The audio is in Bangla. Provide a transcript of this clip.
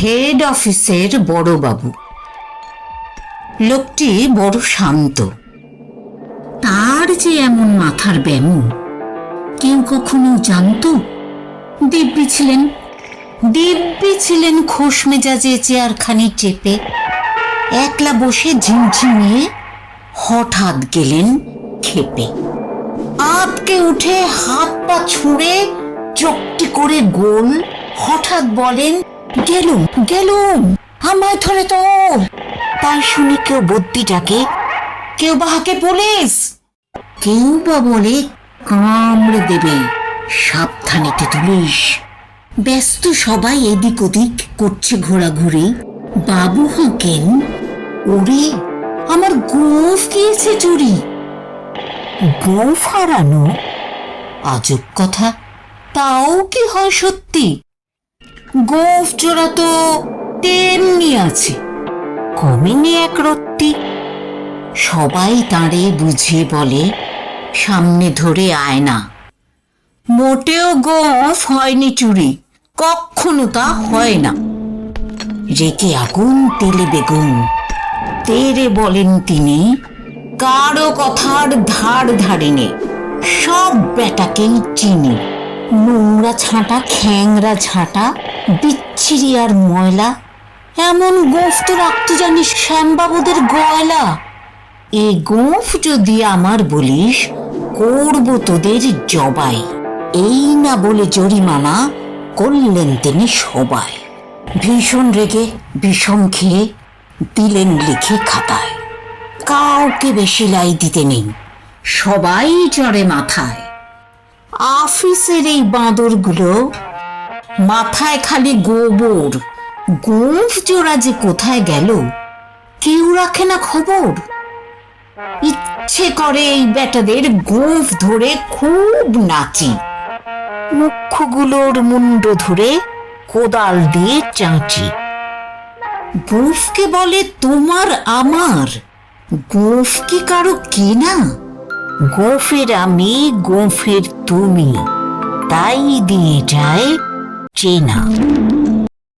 হেড অফিসের বড়বাবু লোকটি বড় শান্ত। তার যে এমন মাথার ব্যামো, কেউ কখনো জানতো? দিব্যি ছিলেন দিব্যি ছিলেন খোশ মেজাজে চেয়ারখানি চেপে, একলা বসে ঝিমঝিমিয়ে হঠাৎ গেলেন খেপে। আতকে উঠে হাত পা ছুঁড়ে চকটি করে গোল, হঠাৎ বলেন গেলুম গেলুম। আমায় ধরে তো তাই শুনে কেউ বদ্যি ডাকে, কেউ বা হাকে পুলিশ কেউ বা বলে কামড়ে দেবে সাবধানে তেতুলিস ব্যস্ত সবাই এদিক ওদিক করছে ঘোরাঘুরি। বাবু হাঁকেন, ওরে, আমার গোফ গিয়েছে চুরি। গোফ হারানো? আজব কথা। তাও কি হয় সত্যি? গোফ চোরা তো তেমনি আছে। কমেনি এক রত্তি। সবাই তাঁরে বুঝিয়ে বলে, সামনে ধরে আয় না। মোটেও গোফ হয়নি চুরি, কখনো তা হয় না। রেখে আগুন তেলে বেগুন। তেরে বলেন তিনি, কারও কথার ধার ধারিনে, সব বেটাকেই চিনি। নোংরা ছাঁটা, খ্যাংরা ঝাঁটা বিচ্ছিরি আর ময়লা। এমন গোফ তো রাখতে জানিস শ্যামবাবুদের গয়লা। এ গোফ যদি আমার বলিস, করব তোদের জবাই। এই না বলে জরিমানা করলেন তিনি সবাই। ভীষণ রেগে, বিষম খেয়ে দিলেন লিখে খাতায়। কাউকে বেশি লাই দিতে নেই, সবাই চড়ে মাথায়। আফিসের এই বাঁদরগুলো মাথায় খালি গোবর। গোঁফ জোড়া যে কোথায় গেল, কেউ রাখে না খবর। ইচ্ছে করে এই বেটাদের গোঁফ ধরে খুব নাচি। মুখ্যগুলোর মুন্ড ধরে কোদাল দিয়ে চাঁচি। গোঁফকে বলে তোমার আমার। গোঁফ কি কারও কেনা? গোঁফের আমি, গোঁফের তুমি। তাই দিয়ে যায় চেনা